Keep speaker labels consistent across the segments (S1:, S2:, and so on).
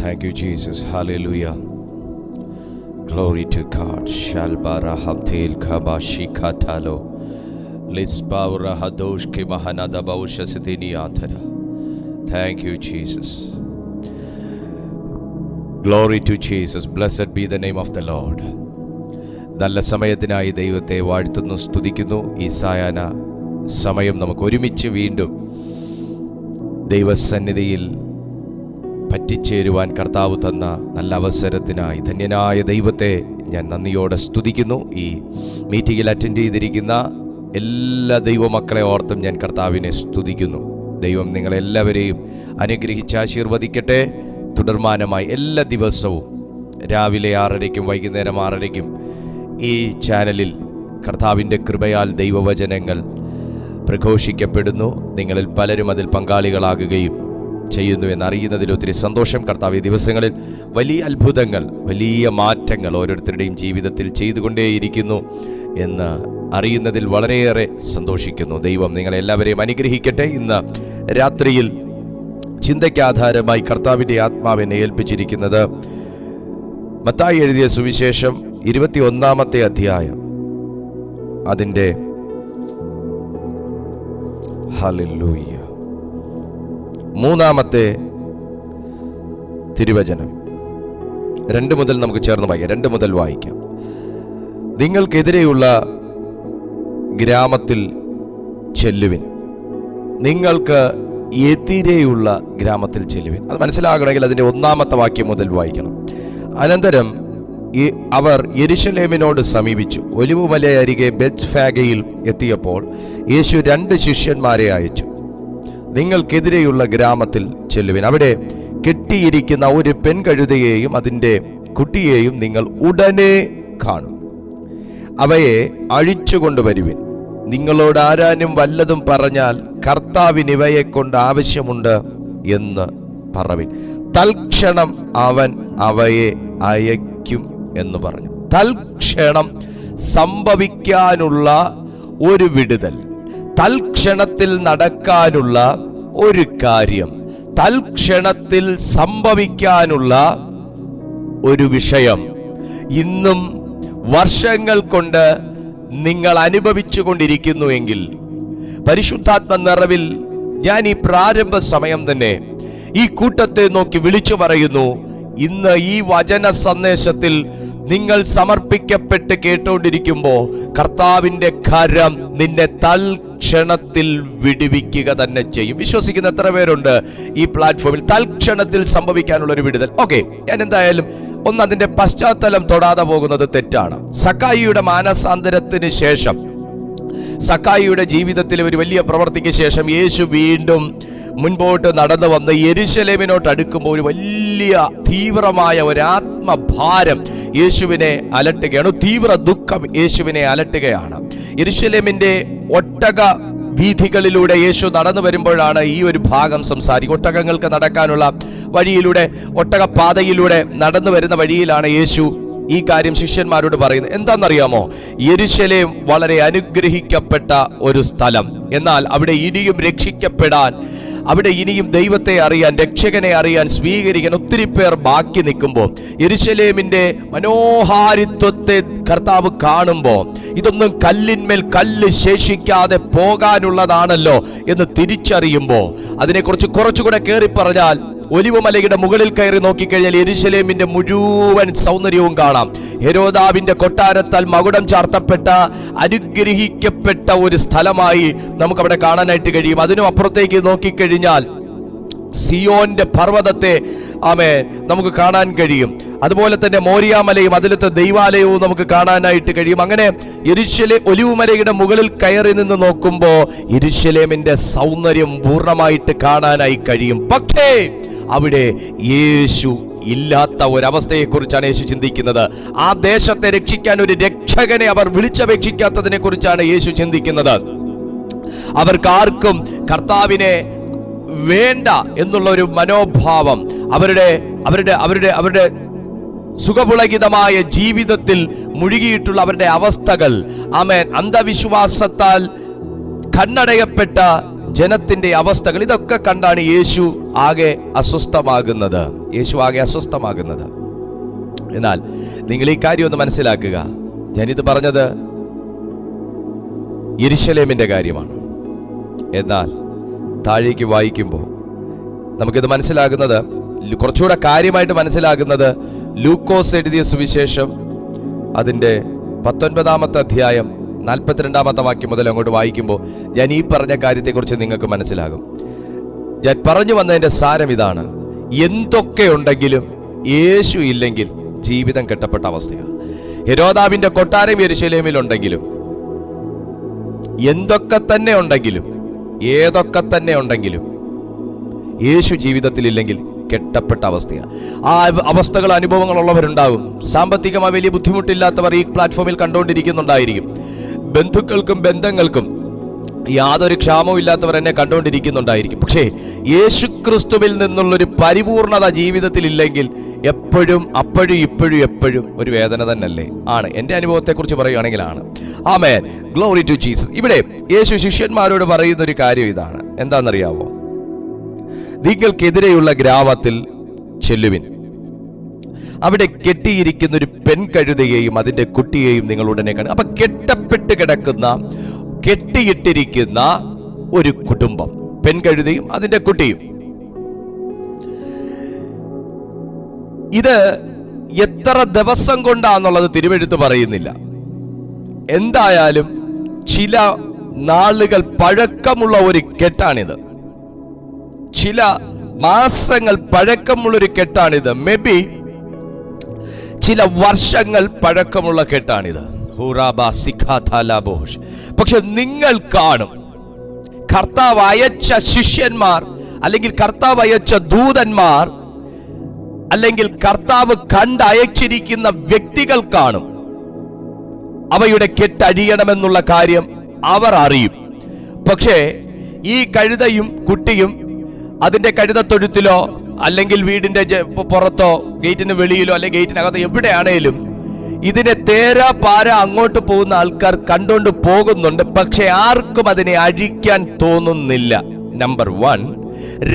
S1: Thank you, Jesus. Hallelujah. Glory to God. Shalbara Hamtel Kabashika Talo. Lisbaura Hadosh Kimahanada Bausha Sidini Antara. Thank you, Jesus. Glory to Jesus. Blessed be the name of the Lord. നല്ല സമയത്തിനായി ദൈവത്തെ വാഴ്ത്തുന്നു സ്തുതിക്കുന്നു ഈ സായാഹ്ന സമയം നമുക്ക് ഒരുമിച്ച് വീണ്ടും ദൈവസന്നിധിയിൽ പറ്റിച്ചേരുവാൻ കർത്താവ് തന്ന നല്ല അവസരത്തിനായി ധന്യനായ ദൈവത്തെ ഞാൻ നന്ദിയോടെ സ്തുതിക്കുന്നു. ഈ മീറ്റിങ്ങിൽ അറ്റൻഡ് ചെയ്തിരിക്കുന്ന എല്ലാ ദൈവമക്കളെ ഓർത്തും ഞാൻ കർത്താവിനെ സ്തുതിക്കുന്നു. ദൈവം നിങ്ങളെല്ലാവരെയും അനുഗ്രഹിച്ച് ആശീർവദിക്കട്ടെ. തുടർമാനമായി എല്ലാ ദിവസവും രാവിലെ ആറരയ്ക്കും വൈകുന്നേരം ആറരയ്ക്കും ഈ ചാനലിൽ കർത്താവിന്റെ കൃപയാൽ ദൈവവചനങ്ങൾ പ്രഘോഷിക്കപ്പെടുന്നു. നിങ്ങളിൽ പലരും അതിൽ പങ്കാളികളാകുകയും ചെയ്യുന്നു എന്നറിയുന്നതിൽ ഒത്തിരി സന്തോഷം. കർത്താവ് ഈ ദിവസങ്ങളിൽ വലിയ അത്ഭുതങ്ങൾ വലിയ മാറ്റങ്ങൾ ഓരോരുത്തരുടെയും ജീവിതത്തിൽ ചെയ്തുകൊണ്ടേയിരിക്കുന്നു എന്ന് അറിയുന്നതിൽ വളരെയേറെ സന്തോഷിക്കുന്നു. ദൈവം നിങ്ങളെല്ലാവരെയും അനുഗ്രഹിക്കട്ടെ. ഇന്ന് രാത്രിയിൽ ചിന്തയ്ക്കാധാരമായി കർത്താവിന്റെ ആത്മാവിനെ ഏൽപ്പിച്ചിരിക്കുന്നത് മത്തായി എഴുതിയ സുവിശേഷം ഇരുപത്തി ഒന്നാമത്തെ അധ്യായം. അതിന്റെ ഹല്ലേലൂയ മൂന്നാമത്തെ തിരുവചനം. രണ്ട് മുതൽ നമുക്ക് ചേർന്ന് വായിക്കാം. രണ്ട് മുതൽ വായിക്കാം. നിങ്ങൾക്കെതിരെയുള്ള ഗ്രാമത്തിൽ ചെല്ലുവിൻ. നിങ്ങൾക്ക് എതിരെയുള്ള ഗ്രാമത്തിൽ ചെല്ലുവിൻ. അത് മനസ്സിലാകണമെങ്കിൽ അതിന്റെ ഒന്നാമത്തെ വാക്യം മുതൽ വായിക്കണം. അനന്തരം അവർ യെരുശലേമിനോട് സമീപിച്ചു. ഒലിവുമലയരികെ ബെച്ച് ബെത്ഫാഗയിൽ എത്തിയപ്പോൾ യേശു രണ്ട് ശിഷ്യന്മാരെ അയച്ചു. നിങ്ങൾക്കെതിരെയുള്ള ഗ്രാമത്തിൽ ചെല്ലുവിൻ. അവിടെ കെട്ടിയിരിക്കുന്ന ഒരു പെൺകഴുതയെയും അതിന്റെ കുട്ടിയെയും നിങ്ങൾ ഉടനെ കാണും. അവയെ അഴിച്ചുകൊണ്ടുവരുവിൻ നിങ്ങളോട് ആരാനും വല്ലതും പറഞ്ഞാൽ കർത്താവിന് ഇവയെ കൊണ്ട് ആവശ്യമുണ്ട് എന്ന് പറവിൻ. തൽക്ഷണം അവൻ അവയെ അയക്കും എന്ന് പറഞ്ഞു. തൽക്ഷണം സംഭവിക്കാനുള്ള ഒരു വിടുതൽ. തൽക്ഷണത്തിൽ നടക്കാനുള്ള ഒരു കാര്യം. തൽക്ഷണത്തിൽ സംഭവിക്കാനുള്ള ഒരു വിഷയം. ഇന്നും വർഷങ്ങൾ കൊണ്ട് നിങ്ങൾ അനുഭവിച്ചു കൊണ്ടിരിക്കുന്നുവെങ്കിൽ പരിശുദ്ധാത്മ നിറവിൽ ഞാൻ ഈ പ്രാരംഭ സമയം തന്നെ ഈ കൂട്ടത്തെ നോക്കി വിളിച്ചു പറയുന്നു. ഇന്ന് ഈ വചന സന്ദേശത്തിൽ നിങ്ങൾ സമർപ്പിക്കപ്പെട്ട് കേട്ടുകൊണ്ടിരിക്കുമ്പോൾ കർത്താവിന്റെ കരം നിന്നെ തൽക്ഷണത്തിൽ വിടുവിക്കുക തന്നെ ചെയ്യും. വിശ്വസിക്കുന്ന എത്ര പേരുണ്ട് ഈ പ്ലാറ്റ്ഫോമിൽ തൽക്ഷണത്തിൽ സംഭവിക്കാനുള്ള ഒരു വിടുതൽ. ഓക്കെ ഞാൻ എന്തായാലും ഒന്ന് അതിന്റെ പശ്ചാത്തലം തൊടാതെ പോകുന്നത് തെറ്റാണ്. സക്കായിയുടെ മാനസാന്തരത്തിന് ശേഷം സക്കായിയുടെ ജീവിതത്തിലെ ഒരു വലിയ പ്രവർത്തിക്ക് ശേഷം യേശു വീണ്ടും മുൻപോട്ട് നടന്നു വന്ന് എരിശലേമിനോട്ട് അടുക്കുമ്പോൾ ഒരു വലിയ തീവ്രമായ ഒരു ആത്മഭാരം യേശുവിനെ അലട്ടുകയാണ്. തീവ്ര ദുഃഖം യേശുവിനെ അലട്ടുകയാണ്. ഇരുഷലേമിന്റെ ഒട്ടക വീഥികളിലൂടെ യേശു നടന്നു വരുമ്പോഴാണ് ഈ ഒരു ഭാഗം സംസാരിക്കുക. ഒട്ടകങ്ങൾക്ക് നടക്കാനുള്ള വഴിയിലൂടെ ഒട്ടകപ്പാതയിലൂടെ നടന്നു വരുന്ന വഴിയിലാണ് യേശു ഈ കാര്യം ശിഷ്യന്മാരോട് പറയുന്നത് എന്താണെന്നറിയാമോ? എരിശലേം വളരെ അനുഗ്രഹിക്കപ്പെട്ട ഒരു സ്ഥലം. എന്നാൽ അവിടെ ഇനിയും രക്ഷിക്കപ്പെടാൻ അവിടെ ഇനിയും ദൈവത്തെ അറിയാൻ രക്ഷകനെ അറിയാൻ സ്വീകരിക്കാൻ ഒത്തിരി പേർ ബാക്കി നിൽക്കുമ്പോൾ എരിശലേമിന്റെ മനോഹാരിത്വത്തെ കർത്താവ് കാണുമ്പോൾ ഇതൊന്നും കല്ലിന്മേൽ കല്ല് ശേഷിക്കാതെ പോകാനുള്ളതാണല്ലോ എന്ന് തിരിച്ചറിയുമ്പോൾ അതിനെക്കുറിച്ച് കുറച്ചുകൂടെ കയറി പറഞ്ഞാൽ ഒലിവുമലയുടെ മുകളിൽ കയറി നോക്കിക്കഴിഞ്ഞാൽ എരിശലേമിന്റെ മുഴുവൻ സൗന്ദര്യവും കാണാം. ഹെരോദാവിന്റെ കൊട്ടാരത്താൽ മകുടം ചാർത്തപ്പെട്ട അനുഗ്രഹിക്കപ്പെട്ട ഒരു സ്ഥലമായി നമുക്കവിടെ കാണാനായിട്ട് കഴിയും. അതിനും അപ്പുറത്തേക്ക് നോക്കിക്കഴിഞ്ഞാൽ സിയോന്റെ പർവതത്തെ ആമേ നമുക്ക് കാണാൻ കഴിയും. അതുപോലെ തന്നെ മോരിയാമലയും അതിലത്തെ ദൈവാലയവും നമുക്ക് കാണാനായിട്ട് കഴിയും. അങ്ങനെ എരുശലേ ഒലിവുമലയുടെ മുകളിൽ കയറി നിന്ന് നോക്കുമ്പോൾ എരുശലേമിന്റെ സൗന്ദര്യം പൂർണമായിട്ട് കാണാനായി കഴിയും. പക്ഷേ അവിടെ യേശു ഇല്ലാത്ത ഒരവസ്ഥയെക്കുറിച്ചാണ് യേശു ചിന്തിക്കുന്നത്. ആ ദേശത്തെ രക്ഷിക്കാൻ ഒരു രക്ഷകനെ അവർ വിളിച്ചപേക്ഷിക്കാത്തതിനെ കുറിച്ചാണ് യേശു ചിന്തിക്കുന്നത്. അവർക്കാർക്കും കർത്താവിനെ വേണ്ട എന്നുള്ള ഒരു മനോഭാവം അവരുടെ അവരുടെ അവരുടെ അവരുടെ സുഖപുളകിതമായ ജീവിതത്തിൽ മുഴുകിയിട്ടുള്ള അവരുടെ അവസ്ഥകൾ. ആമേൻ. അന്ധവിശ്വാസത്താൽ കണ്ണടയപ്പെട്ട ജനത്തിന്റെ അവസ്ഥകൾ. ഇതൊക്കെ കണ്ടാണ് യേശു ആകെ അസ്വസ്ഥമാകുന്നത്. യേശു ആകെ അസ്വസ്ഥമാകുന്നത്. എന്നാൽ നിങ്ങൾ ഈ കാര്യം ഒന്ന് മനസ്സിലാക്കുക. ഞാനിത് പറഞ്ഞത് ഇരിശലേമിന്റെ കാര്യമാണ്. എന്നാൽ താഴേക്ക് വായിക്കുമ്പോൾ നമുക്കിത് മനസ്സിലാകുന്നത് കുറച്ചുകൂടെ കാര്യമായിട്ട് മനസ്സിലാകുന്നത് ലൂക്കോസ് എഴുതിയ സുവിശേഷം അതിന്റെ പത്തൊൻപതാമത്തെ അധ്യായം നാൽപ്പത്തിരണ്ടാമത്തെ വാക്യം മുതൽ അങ്ങോട്ട് വായിക്കുമ്പോൾ ഞാൻ ഈ പറഞ്ഞ കാര്യത്തെക്കുറിച്ച് നിങ്ങൾക്ക് മനസ്സിലാകും. ഞാൻ പറഞ്ഞു വന്നതിന്റെ സാരം ഇതാണ്. എന്തൊക്കെ ഉണ്ടെങ്കിലും യേശു ഇല്ലെങ്കിൽ ജീവിതം കെട്ടപ്പെട്ട അവസ്ഥയാണ്. ഹെരോദാവിന്റെ കൊട്ടാരം യെരുശലേമിലുണ്ടെങ്കിലും എന്തൊക്കെ തന്നെ ഉണ്ടെങ്കിലും ഏതൊക്കെ തന്നെ ഉണ്ടെങ്കിലും യേശു ജീവിതത്തിലില്ലെങ്കിൽ കെട്ടപ്പെട്ട അവസ്ഥയാണ് ആ അവ- അവസ്ഥകൾ അനുഭവങ്ങളുള്ളവരുണ്ടാകും സാമ്പത്തികമായി വലിയ ബുദ്ധിമുട്ടില്ലാത്തവർ ഈ പ്ലാറ്റ്ഫോമിൽ കണ്ടുകൊണ്ടിരിക്കുന്നുണ്ടായിരിക്കും ബന്ധുക്കൾക്കും ബന്ധങ്ങൾക്കും യാതൊരു ക്ഷാമവും ഇല്ലാത്തവർ എന്നെ കണ്ടുകൊണ്ടിരിക്കുന്നുണ്ടായിരിക്കും. പക്ഷേ യേശു ക്രിസ്തുവിൽ നിന്നുള്ളൊരു പരിപൂർണത ജീവിതത്തിൽ ഇല്ലെങ്കിൽ എപ്പോഴും അപ്പോഴും ഇപ്പോഴും എപ്പോഴും ഒരു വേദന തന്നെയല്ലേ ആണ്. എന്റെ അനുഭവത്തെക്കുറിച്ച് പറയുകയാണെങ്കിലാണ് ആമേൻ. ഗ്ലോറി ടു ജീസസ് ഇവിടെ യേശു ശിഷ്യന്മാരോട് പറയുന്ന ഒരു കാര്യം ഇതാണ്. എന്താണെന്നറിയാവോ? നിങ്ങൾക്കെതിരെയുള്ള ഗ്രാമത്തിൽ ചെല്ലുവിൻ. അവിടെ കെട്ടിയിരിക്കുന്ന ഒരു പെൺകഴുതയെയും അതിന്റെ കുട്ടിയെയും നിങ്ങൾ ഉടനെ കാണും. അപ്പൊ കെട്ടപ്പെട്ട് കിടക്കുന്ന കെട്ടിയിട്ടിരിക്കുന്ന ഒരു കുടുംബം. പെൺകഴുതയും അതിന്റെ കുട്ടിയും. ഇത് എത്ര ദിവസം കൊണ്ടാന്നുള്ളത് തിരുവെഴുത്ത് പറയുന്നില്ല. എന്തായാലും ചില നാളുകൾ പഴക്കമുള്ള ഒരു കെട്ടാണിത്. ചില മാസങ്ങൾ പഴക്കമുള്ളൊരു കെട്ടാണിത്. മേ ബി ചില വർഷങ്ങൾ പഴക്കമുള്ള കെട്ടാണിത്. ഹുറാബ സിഖാഥാലാബോഷ് പക്ഷെ നിങ്ങൾ കാണും കർത്താവ് അയച്ച ശിഷ്യന്മാർ അല്ലെങ്കിൽ കർത്താവ് അയച്ച ദൂതന്മാർ അല്ലെങ്കിൽ കർത്താവ് കണ്ടയച്ചിരിക്കുന്ന വ്യക്തികൾ കാണും. അവയുടെ കെട്ടഴിയണമെന്നുള്ള കാര്യം അവർ അറിയും. പക്ഷേ ഈ കഴുതയും കുട്ടിയും അതിന്റെ കഴുതത്തൊഴുത്തിലോ അല്ലെങ്കിൽ വീടിന്റെ പുറത്തോ ഗേറ്റിന് വെളിയിലോ അല്ലെങ്കിൽ ഗേറ്റിനകത്തോ എവിടെയാണേലും ഇതിനെ തേര പാര അങ്ങോട്ട് പോകുന്ന ആൾക്കാർ കണ്ടുകൊണ്ട് പോകുന്നുണ്ട്. പക്ഷെ ആർക്കും അതിനെ അഴിക്കാൻ തോന്നുന്നില്ല. നമ്പർ വൺ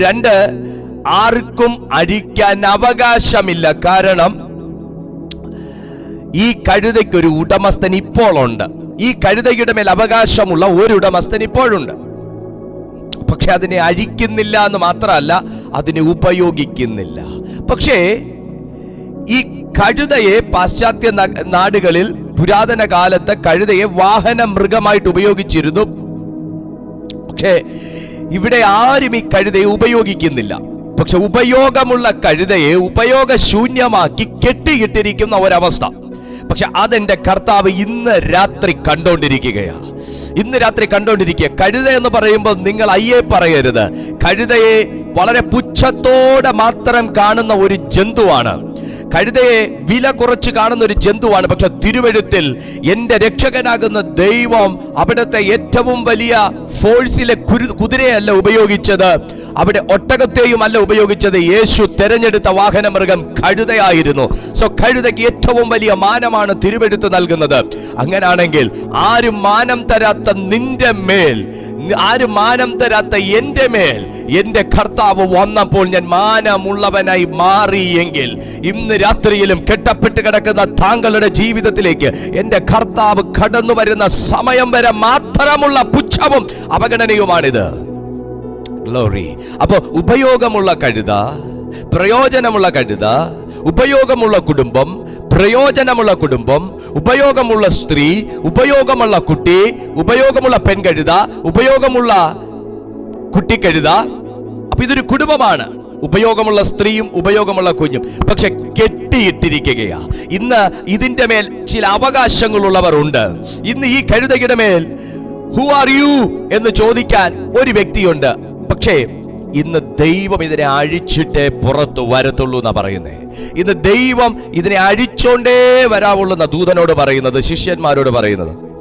S1: രണ്ട് ആർക്കും അഴിക്കാൻ അവകാശമില്ല. കാരണം ഈ കഴുതയ്ക്ക് ഒരു ഉടമസ്ഥൻ ഇപ്പോൾ ഉണ്ട് ഈ കഴുതയുടെ മേൽ അവകാശമുള്ള ഒരു ഉടമസ്ഥൻ ഇപ്പോഴുണ്ട്. പക്ഷെ അതിനെ അഴിക്കുന്നില്ല എന്ന് മാത്രമല്ല അതിനെ ഉപയോഗിക്കുന്നില്ല. പക്ഷേ ഈ കഴുതയെ പാശ്ചാത്യ നാടുകളിൽ പുരാതന കാലത്ത് കഴുതയെ വാഹന മൃഗമായിട്ട് ഉപയോഗിച്ചിരുന്നു. പക്ഷേ ഇവിടെ ആരും ഈ കഴുതയെ ഉപയോഗിക്കുന്നില്ല. പക്ഷെ ഉപയോഗമുള്ള കഴുതയെ ഉപയോഗശൂന്യമാക്കി കെട്ടിയിട്ടിരിക്കുന്ന ഒരവസ്ഥ. പക്ഷെ അതെന്റെ കർത്താവ് ഇന്ന് രാത്രി കണ്ടോണ്ടിരിക്കുകയാ. ഇന്ന് രാത്രി കണ്ടോണ്ടിരിക്കുക. കഴുത എന്ന് പറയുമ്പോൾ നിങ്ങൾ അയ്യേ പറയരുത്. കഴുതയെ വളരെ പുച്ഛത്തോടെ മാത്രം കാണുന്ന ഒരു ജന്തുവാണ്. കഴുതയെ വില കുറച്ച് കാണുന്ന ഒരു ജന്തുവാണ്. പക്ഷെ തിരുവഴുത്തിൽ എന്റെ രക്ഷകനാകുന്ന ദൈവം അവിടുത്തെ ഏറ്റവും വലിയ ഫോഴ്സിലെ കുതിരയല്ല ഉപയോഗിച്ചത്. അവിടെ ഒട്ടകത്തെയും അല്ല ഉപയോഗിച്ചത്. യേശു തെരഞ്ഞെടുത്ത വാഹന മൃഗം കഴുതയായിരുന്നു. സോ കഴുതയ്ക്ക് ഏറ്റവും വലിയ മാനമാണ് തിരുവെടുത്ത് നൽകുന്നത്. അങ്ങനാണെങ്കിൽ ആരും മാനം തരാത്ത നിന്റെ മേൽ ആരും മാനം തരാത്ത എന്റെ മേൽ എന്റെ കർത്താവ് വന്നപ്പോൾ ഞാൻ മാനമുള്ളവനായി മാറിയെങ്കിൽ ഇന്ന് രാത്രിയിലും കെട്ടപ്പെട്ട് കിടക്കുന്ന താങ്കളുടെ ജീവിതത്തിലേക്ക് എന്റെ കർത്താവ് കടന്നു വരുന്ന സമയം വരെ മാത്രമുള്ള പുച്ഛവും അവഗണനയുമാണിത്. ഗ്ലോറി അപ്പോൾ ഉപയോഗമുള്ള കഴുത പ്രയോജനമുള്ള കഴുത ഉപയോഗമുള്ള കുടുംബം പ്രയോജനമുള്ള കുടുംബം ഉപയോഗമുള്ള സ്ത്രീ ഉപയോഗമുള്ള കുട്ടി ഉപയോഗമുള്ള പെൺകഴുത ഉപയോഗമുള്ള കുട്ടിക്കഴുത. അപ്പൊ ഇതൊരു കുടുംബമാണ്. ഉപയോഗമുള്ള സ്ത്രീയും ഉപയോഗമുള്ള കുഞ്ഞും. പക്ഷെ കെട്ടിയിട്ടിരിക്കുകയാ. ഇന്ന് ഇതിന്റെ മേൽ ചില അവകാശങ്ങളുള്ളവർ ഉണ്ട് ഇന്ന് ഈ കഴുതയുടെ മേൽ ഹു ആർ യു എന്ന് ചോദിക്കാൻ ഒരു വ്യക്തിയുണ്ട്. പക്ഷേ ഇന്ന് ദൈവം ഇതിനെ അഴിച്ചിട്ടേ പുറത്തു വരത്തുള്ളൂ എന്നാ പറയുന്നേ. ഇന്ന് ദൈവം ഇതിനെ അഴിച്ചോണ്ടേ വരാവുള്ളൂ എന്ന ദൂതനോട് പറയുന്നത് ശിഷ്യന്മാരോട് പറയുന്നത്.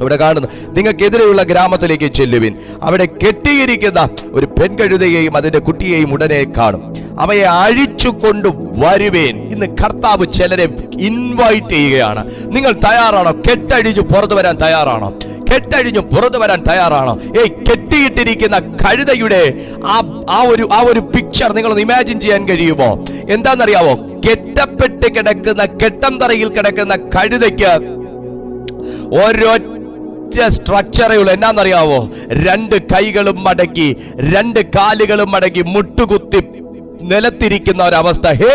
S1: ഇവിടെ കാണുന്നു നിങ്ങൾക്കെതിരെയുള്ള ഗ്രാമത്തിലേക്ക് ചെല്ലുവിൻ. അവിടെ കെട്ടിയിരിക്കുന്ന ഒരു പെൺകഴുതയെയും അതിന്റെ കുട്ടിയെയും ഉടനെ കാണും. അവയെ അഴിച്ചു കൊണ്ട് വരുവേൻ. ഇന്ന് കർത്താവ് ചിലരെ ഇൻവൈറ്റ് ചെയ്യുകയാണ്. നിങ്ങൾ തയ്യാറാണോ? കെട്ടഴിഞ്ഞു പുറത്തു വരാൻ തയ്യാറാണോ? കെട്ടഴിഞ്ഞു പുറത്തു വരാൻ തയ്യാറാണോ? ഏയ് കെട്ടിയിട്ടിരിക്കുന്ന കഴുതയുടെ ആ ആ ഒരു ആ ഒരു പിക്ചർ നിങ്ങളൊന്ന് ഇമാജിൻ ചെയ്യാൻ കഴിയുമോ? എന്താണെന്നറിയാവോ? കെട്ടപ്പെട്ട് കിടക്കുന്ന കെട്ടം തറയിൽ കിടക്കുന്ന കഴുതയ്ക്ക് ഒരൊറ്റ സ്ട്രക്ചറേ ഉള്ളൂ. എന്നാന്നറിയാവോ? രണ്ട് കൈകളും മടക്കി രണ്ട് കാലുകളും മടക്കി മുട്ടുകുത്തി നിലത്തിരിക്കുന്ന ഒരവസ്ഥ. ഹേ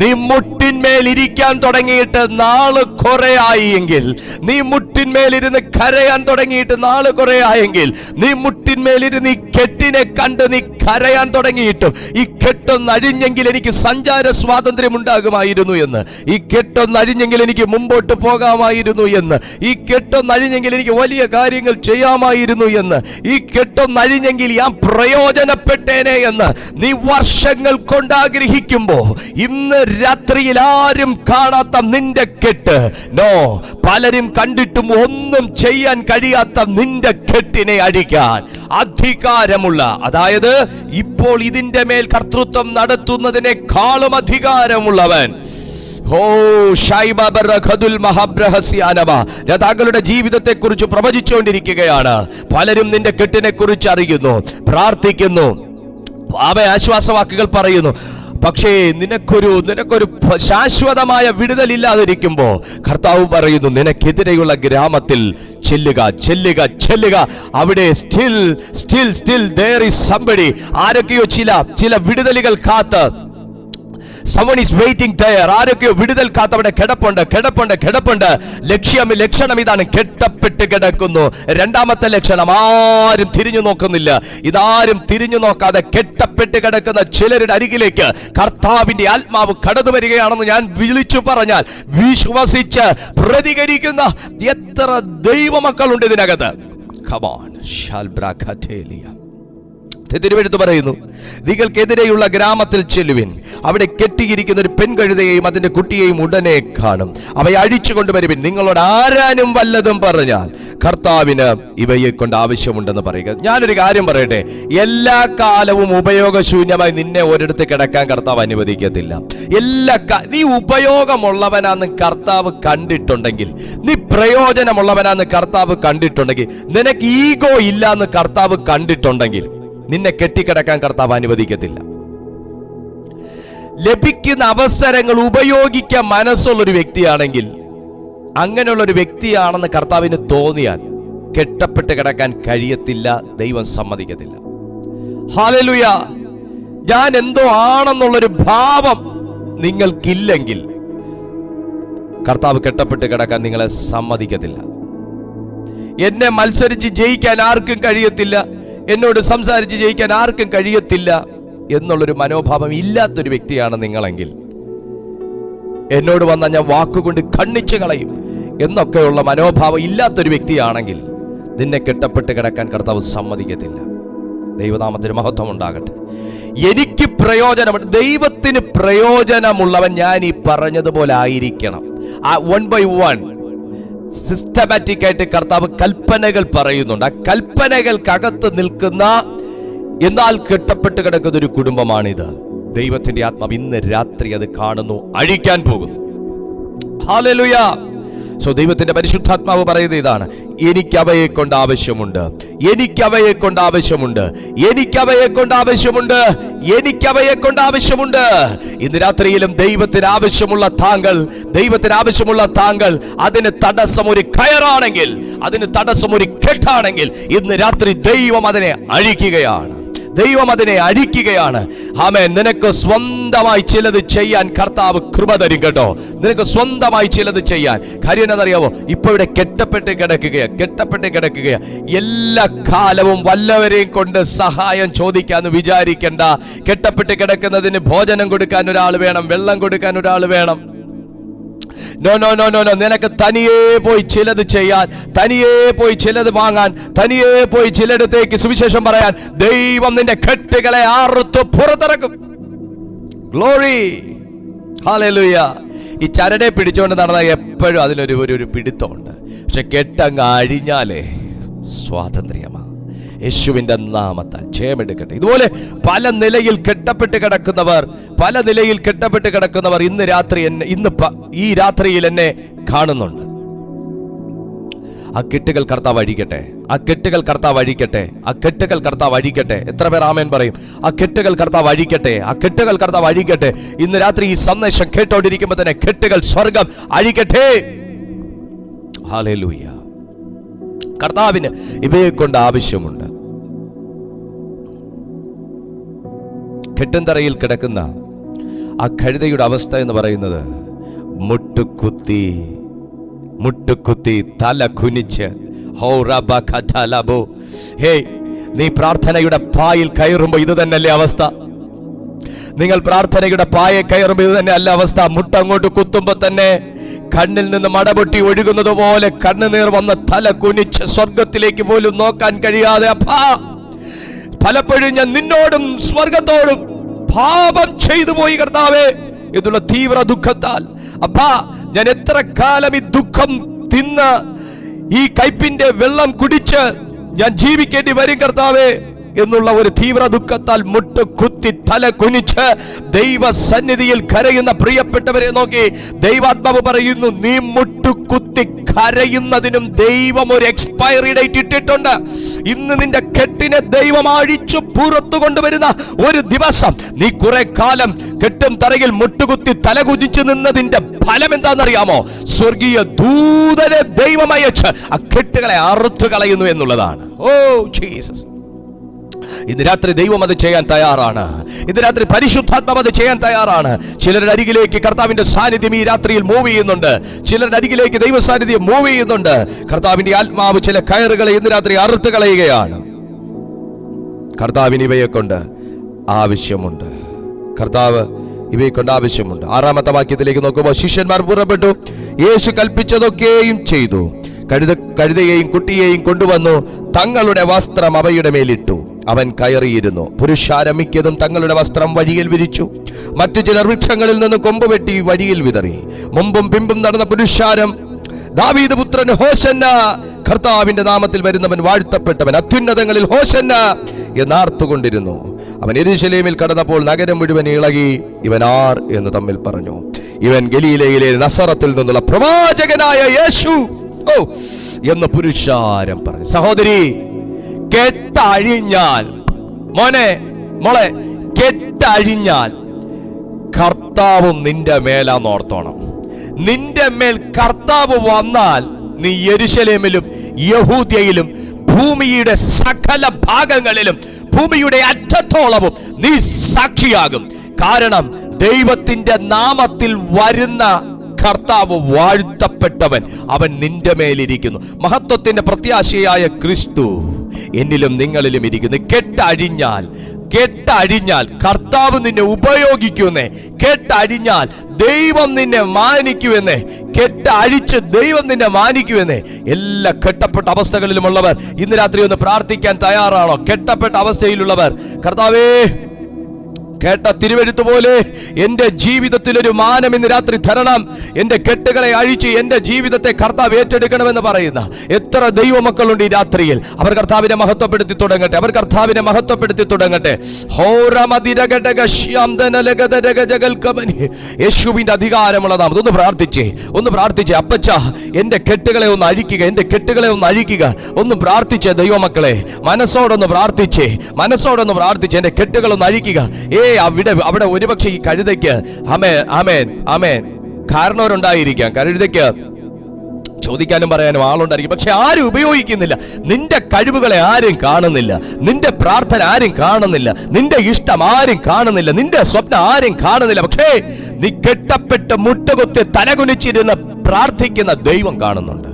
S1: നീ മുട്ടിന്മേൽ ഇരിക്കാൻ തുടങ്ങിയിട്ട് നാൾ കുറെ ആയി എങ്കിൽ നീ മുട്ടിന്മേലിരുന്ന് കരയാൻ തുടങ്ങിയിട്ട് നാൾ കുറെ ആയെങ്കിൽ നീ മുട്ടിന്മേലിരുന്ന് ഈ കെട്ടിനെ കണ്ട് നീ കരയാൻ തുടങ്ങിയിട്ടും ഈ കെട്ടൊന്ന് അഴിഞ്ഞെങ്കിൽ എനിക്ക് സഞ്ചാര സ്വാതന്ത്ര്യം ഉണ്ടാകുമായിരുന്നു എന്ന് ഈ കെട്ടൊന്ന് അഴിഞ്ഞെങ്കിൽ എനിക്ക് മുമ്പോട്ട് പോകാമായിരുന്നു എന്ന് ഈ കെട്ടൊന്ന് അഴിഞ്ഞെങ്കിൽ എനിക്ക് വലിയ കാര്യങ്ങൾ ചെയ്യാമായിരുന്നു എന്ന് ഈ കെട്ടൊന്ന് അഴിഞ്ഞെങ്കിൽ ഞാൻ പ്രയോജനപ്പെട്ടേനെ എന്ന് നീ വർഷങ്ങൾ കൊണ്ട് ആഗ്രഹിക്കുമ്പോ ഇന്ന് രാത്രിയിൽ ആരും കാണാത്ത നിന്റെ കെട്ട്. നോ പലരും കണ്ടിട്ടും ഒന്നും ചെയ്യാൻ കഴിയാത്ത നിന്റെ കെട്ടിനെ അടിക്കാൻ അധികാരമുള്ള അതായത് ഇപ്പോൾ ഇതിന്റെ മേൽ കർത്തൃത്വം നടത്തുന്നതിനേക്കാളും അധികാരമുള്ളവൻ. താങ്കളുടെ ജീവിതത്തെ കുറിച്ച് പ്രവചിച്ചുകൊണ്ടിരിക്കുകയാണ്. പലരും നിന്റെ കെട്ടിനെ കുറിച്ച് അറിയുന്നു പ്രാർത്ഥിക്കുന്നു. അവ ആശ്വാസവാക്കുകൾ പറയുന്നു. പക്ഷേ നിനക്കൊരു നിനക്കൊരു ശാശ്വതമായ ശാശ്വതമായ വിടുതലില്ലാതിരിക്കുമ്പോ കർത്താവ് പറയുന്നു നിനക്കെതിരെയുള്ള ഗ്രാമത്തിൽ ചെല്ലുക ചെല്ലുക ചെല്ലുക. അവിടെ still still still there is somebody. ആരൊക്കെയോ ചില ചില വിടുതലുകൾ കാത്ത് is waiting there. ആരൊക്കെയോ വിടുതൽ കാത്തവിടെ കിടപ്പുണ്ട് കിടപ്പുണ്ട് കിടപ്പുണ്ട്. ലക്ഷ്യം ലക്ഷണം ഇതാണ്. കെട്ടപ്പെട്ട് കിടക്കുന്നു. രണ്ടാമത്തെ ലക്ഷണം ആരും തിരിഞ്ഞു നോക്കുന്നില്ല. ഇതാരും തിരിഞ്ഞു നോക്കാതെ കെട്ടപ്പെട്ട് കിടക്കുന്ന ചിലരുടെ അരികിലേക്ക് കർത്താവിന്റെ ആത്മാവ് കടന്നു വരികയാണെന്ന് ഞാൻ വിളിച്ചു പറഞ്ഞാൽ വിശ്വസിച്ച് പ്രതികരിക്കുന്ന എത്ര ദൈവമക്കളുണ്ട് ഇതിനകത്ത്. കമാൺ ഷാൽബ്രാഖേലിയ തിരുവെഴുത്ത് പറയുന്നു നിങ്ങൾക്കെതിരെയുള്ള ഗ്രാമത്തിൽ ചെല്ലുവിൻ. അവിടെ കെട്ടിയിരിക്കുന്ന ഒരു പെൺകഴുതയെയും അതിന്റെ കുട്ടിയെയും ഉടനെ കാണും. അവയെ അഴിച്ചു കൊണ്ടുവരുവിൻ. നിങ്ങളോട് ആരാനും വല്ലതും പറഞ്ഞാൽ കർത്താവിന് ഇവയെ കൊണ്ട് ആവശ്യമുണ്ടെന്ന് പറയുക. ഞാനൊരു കാര്യം പറയട്ടെ. എല്ലാ കാലവും ഉപയോഗശൂന്യമായി നിന്നെ ഒരിടത്ത് കിടക്കാൻ കർത്താവ് അനുവദിക്കത്തില്ല. എല്ലാ നീ ഉപയോഗമുള്ളവനാന്ന് കർത്താവ് കണ്ടിട്ടുണ്ടെങ്കിൽ നീ പ്രയോജനമുള്ളവനാന്ന് കർത്താവ് കണ്ടിട്ടുണ്ടെങ്കിൽ നിനക്ക് ഈഗോ ഇല്ലാന്ന് കർത്താവ് കണ്ടിട്ടുണ്ടെങ്കിൽ നിന്നെ കെട്ടിക്കിടക്കാൻ കർത്താവ് അനുവദിക്കത്തില്ല. ലഭിക്കുന്ന അവസരങ്ങൾ ഉപയോഗിക്കാൻ മനസ്സുള്ള ഒരു വ്യക്തിയാണെങ്കിൽ അങ്ങനെയുള്ള ഒരു വ്യക്തിയാണെന്ന് കർത്താവിന് തോന്നിയാൽ കെട്ടപ്പെട്ട് കിടക്കാൻ കഴിയത്തില്ല ദൈവം സമ്മതിക്കത്തില്ല. ഹാലലുയ ഞാൻ എന്തോ ആണെന്നുള്ളൊരു ഭാവം നിങ്ങൾക്കില്ലെങ്കിൽ കർത്താവ് കെട്ടപ്പെട്ട് കിടക്കാൻ നിങ്ങളെ സമ്മതിക്കത്തില്ല. എന്നെ മത്സരിച്ച് ജയിക്കാൻ ആർക്കും കഴിയത്തില്ല എന്നോട് സംസാരിച്ച് ജയിക്കാൻ ആർക്കും കഴിയത്തില്ല എന്നുള്ളൊരു മനോഭാവം ഇല്ലാത്തൊരു വ്യക്തിയാണ് നിങ്ങളെങ്കിൽ. എന്നോട് വന്ന ഞാൻ വാക്കുകൊണ്ട് കണ്ണിച്ച് കളയും എന്നൊക്കെയുള്ള മനോഭാവം ഇല്ലാത്തൊരു വ്യക്തിയാണെങ്കിൽ നിന്നെ കെട്ടപ്പെട്ട് കിടക്കാൻ കർത്താവ് സമ്മതിക്കത്തില്ല. ദൈവനാമത്തിന് മഹത്വം ഉണ്ടാകട്ടെ. എനിക്ക് പ്രയോജനമുണ്ട്. ദൈവത്തിന് പ്രയോജനമുള്ളവൻ ഞാൻ ഈ പറഞ്ഞതുപോലെ ആയിരിക്കണം. വൺ ബൈ വൺ സിസ്റ്റമാറ്റിക് ആയിട്ട് കർത്താവ് കൽപ്പനകൾ പറയുന്നുണ്ട്. ആ കൽപ്പനകൾക്കകത്ത് നിൽക്കുന്ന എന്നാൽ കെട്ടപ്പെട്ട് കിടക്കുന്ന ഒരു കുടുംബമാണിത്. ദൈവത്തിന്റെ ആത്മാവ് ഇന്ന് രാത്രി അത് കാണുന്നു അഴിക്കാൻ പോകുന്നു. ഹാലലുയ സോ ദൈവത്തിന്റെ പരിശുദ്ധാത്മാവ് പറയുന്നത് ഇതാണ്. എനിക്കവയെ കൊണ്ട് ആവശ്യമുണ്ട്. എനിക്കവയെ കൊണ്ട് ആവശ്യമുണ്ട്. എനിക്കവയെ കൊണ്ട് ആവശ്യമുണ്ട്. എനിക്കവയെ കൊണ്ട് ആവശ്യമുണ്ട്. ഇന്ന് രാത്രിയിലും ദൈവത്തിന് ആവശ്യമുള്ള താങ്കൾ ദൈവത്തിന് ആവശ്യമുള്ള താങ്കൾ അതിന് തടസ്സം ഒരു കയറാണെങ്കിൽ അതിന് തടസ്സം ഒരു കെട്ടാണെങ്കിൽ ഇന്ന് രാത്രി ദൈവം അതിനെ അഴിക്കുകയാണ്. ദൈവം അതിനെ അഴിക്കുകയാണ് ആമേ നിനക്ക് സ്വന്തമായി ചിലത് ചെയ്യാൻ കർത്താവ് കൃപ തരും കേട്ടോ. നിനക്ക് സ്വന്തമായി ചിലത് ചെയ്യാൻ. കാര്യം എന്നറിയാവോ ഇപ്പൊ ഇവിടെ കെട്ടപ്പെട്ട് കിടക്കുകയാ. കെട്ടപ്പെട്ട് കിടക്കുകയാ. എല്ലാ കാലവും വല്ലവരെയും കൊണ്ട് സഹായം ചോദിക്കാന്ന് വിചാരിക്കണ്ട. കെട്ടപ്പെട്ട് കിടക്കുന്നതിന് ഭോജനം കൊടുക്കാൻ ഒരാൾ വേണം. വെള്ളം കൊടുക്കാൻ ഒരാൾ വേണം. No no no no no നിനക്ക് തനിയെ പോയി ചിലത് ചെയ്യാൻ തനിയെ പോയി ചിലത് വാങ്ങാൻ തനിയെ പോയി ചിലയിടത്തേക്ക് സുവിശേഷം പറയാൻ ദൈവം നിന്റെ കെട്ടുകളെ ആർത്തു പുറത്തിറക്കും. ഗ്ലോറി ഈ ചരടെ പിടിച്ചുകൊണ്ട് നടന്ന എപ്പോഴും അതിലൊരു ഒരു ഒരു പിടുത്തമുണ്ട്. പക്ഷെ കെട്ടങ്ങ് അഴിഞ്ഞാലേ സ്വാതന്ത്ര്യമാ. യേശുവിന്റെ നാമത്താൽ ജയമെടുക്കട്ടെ ഇതുപോലെ പല നിലയിൽ കെട്ടപ്പെട്ട് കിടക്കുന്നവർ പല നിലയിൽ കെട്ടപ്പെട്ട് കിടക്കുന്നവർ ഇന്ന് രാത്രി എന്നെ ഇന്ന് ഈ രാത്രിയിൽ എന്നെ കാണുന്നുണ്ട്. ആ കെട്ടുകൾ കർത്താവ് അഴിക്കട്ടെ. ആ കെട്ടുകൾ കർത്താവ് അഴിക്കട്ടെ. ആ കെട്ടുകൾ കർത്താവ് അഴിക്കട്ടെ. എത്ര പേർ ആമേൻ പറയും? ആ കെട്ടുകൾ കർത്താവ് അഴിക്കട്ടെ. ആ കെട്ടുകൾ കർത്താവ് അഴിക്കട്ടെ. ഇന്ന് രാത്രി ഈ സന്ദേശം കേട്ടോണ്ടിരിക്കുമ്പോൾ തന്നെ കെട്ടുകൾ സ്വർഗം അഴിക്കട്ടെ. കർത്താവിന് ഇവയെ കൊണ്ട് ആവശ്യമുണ്ട്. കെട്ടുംതറയിൽ കിടക്കുന്ന ആ കഴുതയുടെ അവസ്ഥ എന്ന് പറയുന്നത് മുട്ടുകുത്തി മുട്ടുകുത്തി തല കുനിച്ച് ഹോ നീ പ്രാർത്ഥനയുടെ പായിൽ കയറുമ്പോൾ ഇത് തന്നെയല്ലേ അവസ്ഥ? നിങ്ങൾ പ്രാർത്ഥനയുടെ പായെ കയറുമ്പോൾ ഇത് തന്നെ അല്ല അവസ്ഥ മുട്ടങ്ങോട്ട് കുത്തുമ്പോ തന്നെ കണ്ണിൽ നിന്ന് മടപൊട്ടി ഒഴുകുന്നത് പോലെ കണ്ണുനീർ വന്ന് തല കുനിച്ച് സ്വർഗത്തിലേക്ക് പോലും നോക്കാൻ കഴിയാതെ അപ്പാ. പലപ്പോഴും ഞാൻ നിന്നോടും സ്വർഗത്തോടും പാപം ചെയ്തു പോയി കർത്താവേ എന്നുള്ള തീവ്ര ദുഃഖത്താൽ. അപ്പാ ഞാൻ എത്ര കാലം ഈ ദുഃഖം തിന്ന് ഈ കയ്പിന്റെ വെള്ളം കുടിച്ച് ഞാൻ ജീവിക്കേണ്ടി വരും കർത്താവേ. എന്നുള്ള ഒരു തീവ്ര ദുഃഖത്താൽ മുട്ട് കുത്തി തല കുനിച്ച് ദൈവ സന്നിധിയിൽ കരയുന്ന പ്രിയപ്പെട്ടവരെ നോക്കി. ദൈവാത്മാവ് പറയുന്നു നീ മുട്ടുകുത്തി കരയുന്നതിനും ദൈവം ഒരു എക്സ്പയറി ഡേറ്റ് ഇട്ടിട്ടുണ്ട്. ഇന്ന് നിന്റെ കെട്ടിനെ ദൈവം അഴിച്ചു പുറത്തു കൊണ്ടുവരുന്ന ഒരു ദിവസം നീ കുറെ കാലം കെട്ടും തറയിൽ മുട്ടുകുത്തി തല കുതിച്ചു നിന്നതിന്റെ ഫലം എന്താണെന്നറിയാമോ? സ്വർഗീയ ദൂതനെ ദൈവമയച്ച് ആ കെട്ടുകളെ അറുത്തു കളയുന്നു എന്നുള്ളതാണ്. Oh Jesus. ഇന്ന് രാത്രി ദൈവം അത് ചെയ്യാൻ തയ്യാറാണ്. ഇന്ന് രാത്രി പരിശുദ്ധാത്മാവ് അത് ചെയ്യാൻ തയ്യാറാണ്. ചിലരുടെ അരികിലേക്ക് കർത്താവിന്റെ സാന്നിധ്യം ഈ രാത്രിയിൽ മൂവ് ചെയ്യുന്നുണ്ട്. ചിലരുടെ അരികിലേക്ക് ദൈവ സാന്നിധ്യം മൂവ് ചെയ്യുന്നുണ്ട്. കർത്താവിന്റെ ആത്മാവ് ചില കയറുകളെ ഇന്ന് രാത്രി അറുത്ത് കളയുകയാണ്. കർത്താവിന് ഇവയെ കൊണ്ട് ആവശ്യമുണ്ട്. കർത്താവ് ഇവയെ കൊണ്ട് ആവശ്യമുണ്ട്. ആറാമത്തെ വാക്യത്തിലേക്ക് നോക്കുമ്പോൾ ശിഷ്യന്മാർ പുറപ്പെട്ടു. യേശു കൽപ്പിച്ചതൊക്കെയും ചെയ്തു. കഴുത കഴുതയെയും കുട്ടിയെയും കൊണ്ടുവന്നു. തങ്ങളുടെ വസ്ത്രം അവയുടെ മേലിട്ടു. അവൻ കയറിയിരുന്നു. പുരുഷാരമിക്കതും തങ്ങളുടെ വസ്ത്രം വഴിയിൽ വിരിച്ചു. മറ്റു ചിലർ വൃക്ഷങ്ങളിൽ നിന്ന് കൊമ്പ് വെട്ടി വഴിയിൽ വിതറി. മുമ്പും പിമ്പും നടന്ന പുരുഷാരം ദാവീദ് പുത്രൻ ഹോശന്ന കർത്താവിന്റെ നാമത്തിൽ വരുന്നവൻ വാഴ്ത്തപ്പെട്ടവൻ അത്യുന്നതങ്ങളിൽ ഹോശന്ന എന്നാർത്തുകൊണ്ടിരുന്നു അവൻ എരുശലേമിൽ കടന്നപ്പോൾ നഗരം മുഴുവൻ ഇളകി. ഇവൻ ആർ എന്ന് തമ്മിൽ പറഞ്ഞു. ഇവൻ ഗലീലയിലെ നസറത്തിൽ നിന്നുള്ള പ്രവാചകനായ യേശു. ഓ എന്ന് പുരുഷാരം പറഞ്ഞു. സഹോദരി കെട്ടഴിഞ്ഞാൽ. മോനെ മോളെ കെട്ടഴിഞ്ഞാൽ. കർത്താവും നിന്റെ മേലാന്നോർത്തോണം നിന്റെ മേൽ കർത്താവ് വന്നാൽ നീ യരുശലേമിലും യഹൂദ്യയിലും ഭൂമിയുടെ സകല ഭാഗങ്ങളിലും ഭൂമിയുടെ അറ്റത്തോളവും നീ സാക്ഷിയാകും. കാരണം ദൈവത്തിന്റെ നാമത്തിൽ വരുന്ന കർത്താവ് വാഴ്ത്തപ്പെട്ടവൻ അവൻ നിന്റെ മേലിരിക്കുന്നു. മഹത്വത്തിന്റെ പ്രത്യാശയായ ക്രിസ്തു എന്നിലും നിങ്ങളിലും ഇരിക്കുന്നു. കെട്ടഴിഞ്ഞാൽ കെട്ടഴിഞ്ഞാൽ കർത്താവ് നിന്നെ ഉപയോഗിക്കുമെന്നേ. കെട്ടഴിഞ്ഞാൽ ദൈവം നിന്നെ മാനിക്കുമെന്നേ. കെട്ടഴിച്ച് ദൈവം നിന്നെ മാനിക്കുമെന്നേ. എല്ലാ കെട്ടപ്പെട്ട അവസ്ഥകളിലുമുള്ളവർ ഇന്ന് രാത്രി ഒന്ന് പ്രാർത്ഥിക്കാൻ തയ്യാറാണോ? കെട്ടപ്പെട്ട അവസ്ഥയിലുള്ളവർ കർത്താവേ കേട്ട തിരുവെഴുത്ത് പോലെ എന്റെ ജീവിതത്തിൽ ഒരു മാനം ഇന്ന് രാത്രി തരണം എന്റെ കെട്ടുകളെ അഴിച്ച് എന്റെ ജീവിതത്തെ കർത്താവ് ഏറ്റെടുക്കണമെന്ന് പറയുന്ന എത്ര ദൈവമക്കളുണ്ട് ഈ രാത്രിയിൽ. അവർ കർത്താവിനെ മഹത്വപ്പെടുത്തി തുടങ്ങട്ടെ. അവർ കർത്താവിനെ മഹത്വപ്പെടുത്തി തുടങ്ങട്ടെ. യേശുവിന്റെ അധികാരമുള്ളതാണ് ഒന്ന് പ്രാർത്ഥിച്ചേ. ഒന്ന് പ്രാർത്ഥിച്ചേ. അപ്പച്ച എന്റെ കെട്ടുകളെ ഒന്ന് അഴിക്കുക. എന്റെ കെട്ടുകളെ ഒന്ന് അഴിക്കുക. ഒന്ന് പ്രാർത്ഥിച്ചേ ദൈവമക്കളെ. മനസ്സോടൊന്ന് പ്രാർത്ഥിച്ചേ. മനസ്സോടൊന്ന് പ്രാർത്ഥിച്ചേ. എന്റെ കെട്ടുകളൊന്ന് അഴിക്കുക. ഏ അവിടെ അവിടെ ഒരുപക്ഷെ ഈ കഴുതയ്ക്ക് അമേൻ അമേൻ അമേൻ കാരണവരുണ്ടായിരിക്കാം. കഴുതയ്ക്ക് ചോദിക്കാനും പറയാനും ആളുണ്ടായിരിക്കും. പക്ഷെ ആരും ഉപയോഗിക്കുന്നില്ല. നിന്റെ കഴിവുകളെ ആരും കാണുന്നില്ല. നിന്റെ പ്രാർത്ഥന ആരും കാണുന്നില്ല. നിന്റെ ഇഷ്ടം ആരും കാണുന്നില്ല. നിന്റെ സ്വപ്നം ആരും കാണുന്നില്ല. പക്ഷേ നീ കെട്ടപ്പെട്ട് മുട്ടുകുത്തി തലകുനിച്ചിരുന്ന് പ്രാർത്ഥിക്കുന്ന ദൈവം കാണുന്നുണ്ട്.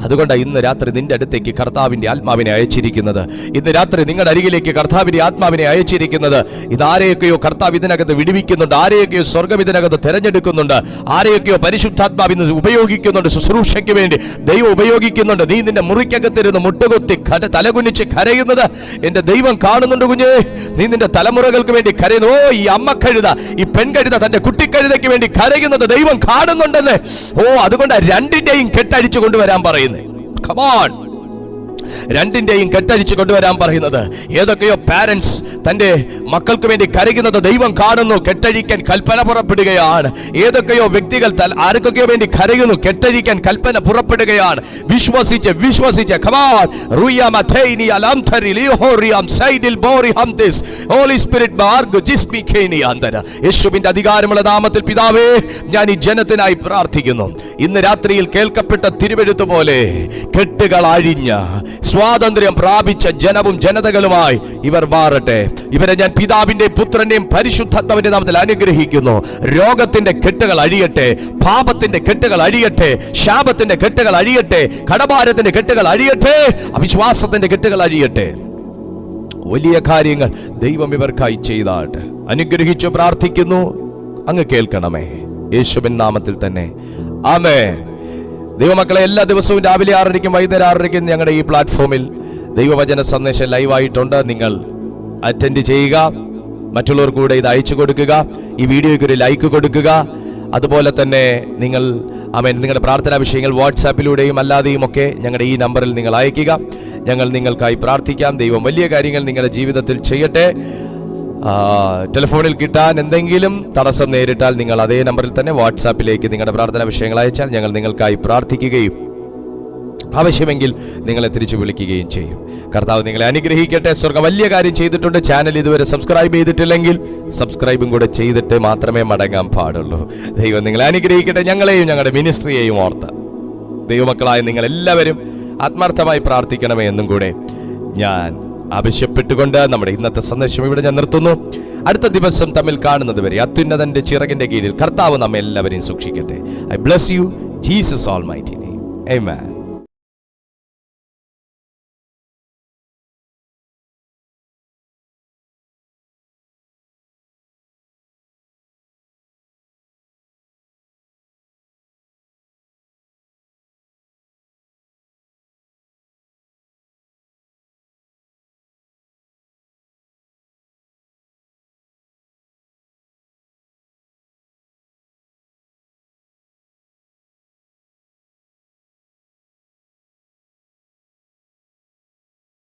S1: അതുകൊണ്ടാണ് ഇന്ന് രാത്രി നിന്റെ അടുത്തേക്ക് കർത്താവിന്റെ ആത്മാവിനെ അയച്ചിരിക്കുന്നത്. ഇന്ന് രാത്രി നിങ്ങളുടെ അരികിലേക്ക് കർത്താവിന്റെ ആത്മാവിനെ അയച്ചിരിക്കുന്നത്. ഇതാരെയൊക്കെയോ കർത്താവ് ഇതിനകത്ത് വിടുവിക്കുന്നുണ്ട് ആരെയൊക്കെയോ സ്വർഗം ഇതിനകത്ത് തിരഞ്ഞെടുക്കുന്നുണ്ട് ആരെയൊക്കെയോ പരിശുദ്ധാത്മാവ് ഉപയോഗിക്കുന്നുണ്ട് ശുശ്രൂഷയ്ക്ക് വേണ്ടി. ദൈവം ഉപയോഗിക്കുന്നുണ്ട്. നീ നിന്റെ മുറിക്കകത്തിരുന്ന് മുട്ടുകുത്തി തലകുനിച്ച് കരയുന്നത് എന്റെ ദൈവം കാണുന്നുണ്ട് കുഞ്ഞേ. നീ നിന്റെ തലമുറകൾക്ക് വേണ്ടി കരയുന്നു. ഓ ഈ അമ്മ കഴുത ഈ പെൺകഴുത തന്റെ കുട്ടിക്കഴുതയ്ക്ക് വേണ്ടി കരയുന്നത് ദൈവം കാണുന്നുണ്ടെന്ന്. ഓ അതുകൊണ്ട് രണ്ടിന്റെയും കെട്ടഴിച്ചു കൊണ്ടുവരാൻ പറയുന്നത് കമാൺ രണ്ടിന്റെയും കെട്ടഴിച്ചു കൊണ്ടുവരാൻ പറയുന്നത്. ഏതൊക്കെയോ പാരൻസ് തന്റെ മക്കൾക്ക് വേണ്ടി കരയുന്നത് ദൈവം കാണുന്നു കെട്ടഴിക്കാൻ കൽപ്പന പുറപ്പെടുകയാണ്. ഏതൊക്കെയോ വ്യക്തികൾ ആർക്കൊക്കെയോ വേണ്ടി കരയുന്നു കെട്ടഴിക്കാൻ കൽപ്പന പുറപ്പെടുകയാണ്. വിശ്വസിച്ച് വിശ്വസിച്ച്. ബോറി ഹംതിസ് ഹോളി സ്പിരിറ്റ് ജിസ്മി യേശുവിന്റെ അധികാരമുള്ള നാമത്തിൽ പിതാവേ ഞാൻ ഈ ജനത്തിനായി പ്രാർത്ഥിക്കുന്നു. ഇന്ന് രാത്രിയിൽ കേൾക്കപ്പെട്ട തിരുവെഴുത്ത് പോലെ കെട്ടുകൾ അഴിഞ്ഞ സ്വാതന്ത്ര്യം പ്രാപിച്ച ജനവും ജനതകളുമായി ഇവർ മാറട്ടെ. ഇവരെ ഞാൻ പിതാവിന്റെയും പുത്രന്റെയും പരിശുദ്ധാത്മാവിന്റെ നാമത്തിൽ അനുഗ്രഹിക്കുന്നു. രോഗത്തിന്റെ കെട്ടുകൾ അഴിയട്ടെ പാപത്തിന്റെ കെട്ടുകൾ അഴിയട്ടെ ശാപത്തിന്റെ കെട്ടുകൾ അഴിയട്ടെ കടഭാരത്തിന്റെ കെട്ടുകൾ അഴിയട്ടെ അവിശ്വാസത്തിന്റെ കെട്ടുകൾ അഴിയട്ടെ. വലിയ കാര്യങ്ങൾ ദൈവം ഇവർക്കായി ചെയ്താട്ട്. അനുഗ്രഹിച്ചു പ്രാർത്ഥിക്കുന്നു. അങ്ങ് കേൾക്കണമേ. യേശുവിൻ നാമത്തിൽ തന്നെ. ആമേ ദൈവമക്കളെ എല്ലാ ദിവസവും രാവിലെ ആറരയ്ക്കും വൈകുന്നേരം ആറരയ്ക്കും ഞങ്ങളുടെ ഈ പ്ലാറ്റ്ഫോമിൽ ദൈവവചന സന്ദേശം ലൈവായിട്ടുണ്ട്. നിങ്ങൾ അറ്റൻഡ് ചെയ്യുക. മറ്റുള്ളവർ കൂടെ ഇത് അയച്ചു കൊടുക്കുക. ഈ വീഡിയോയ്ക്ക് ഒരു ലൈക്ക് കൊടുക്കുക. അതുപോലെ തന്നെ നിങ്ങൾ ആമേൻ നിങ്ങളുടെ പ്രാർത്ഥനാ വിഷയങ്ങൾ വാട്സാപ്പിലൂടെയും അല്ലാതെയും ഒക്കെ ഞങ്ങളുടെ ഈ നമ്പറിൽ നിങ്ങൾ അയക്കുക ഞങ്ങൾ നിങ്ങൾക്കായി പ്രാർത്ഥിക്കാം. ദൈവം വലിയ കാര്യങ്ങൾ നിങ്ങളുടെ ജീവിതത്തിൽ ചെയ്യട്ടെ. ടെലിഫോണിൽ കിട്ടാൻ എന്തെങ്കിലും തടസ്സം നേരിട്ടാൽ നിങ്ങൾ അതേ നമ്പറിൽ തന്നെ വാട്സാപ്പിലേക്ക് നിങ്ങളുടെ പ്രാർത്ഥനാ വിഷയങ്ങൾ അയച്ചാൽ ഞങ്ങൾ നിങ്ങൾക്കായി പ്രാർത്ഥിക്കുകയും ആവശ്യമെങ്കിൽ നിങ്ങളെ തിരിച്ചു വിളിക്കുകയും ചെയ്യും. കർത്താവ് നിങ്ങളെ അനുഗ്രഹിക്കട്ടെ. സ്വർഗം വലിയ കാര്യം ചെയ്തിട്ടുണ്ട്. ചാനൽ ഇതുവരെ സബ്സ്ക്രൈബ് ചെയ്തിട്ടില്ലെങ്കിൽ സബ്സ്ക്രൈബും കൂടെ ചെയ്തിട്ട് മാത്രമേ മടങ്ങാൻ പാടുള്ളൂ. ദൈവം നിങ്ങളെ അനുഗ്രഹിക്കട്ടെ. ഞങ്ങളെയും ഞങ്ങളുടെ മിനിസ്ട്രിയെയും ഓർത്ത്. ദൈവമക്കളായ നിങ്ങളെല്ലാവരും ആത്മാർത്ഥമായി പ്രാർത്ഥിക്കണമേ എന്നും കൂടെ ഞാൻ ആവശ്യപ്പെട്ടുകൊണ്ട് നമ്മുടെ ഇന്നത്തെ സന്ദേശം ഇവിടെ ഞാൻ നിർത്തുന്നു. അടുത്ത ദിവസം തമ്മിൽ കാണുന്നത് വരെ അത്യുന്നതന്റെ ചിറകിന്റെ കീഴിൽ കർത്താവ് നമ്മെ എല്ലാവരെയും സൂക്ഷിക്കട്ടെ. I bless you Jesus almighty name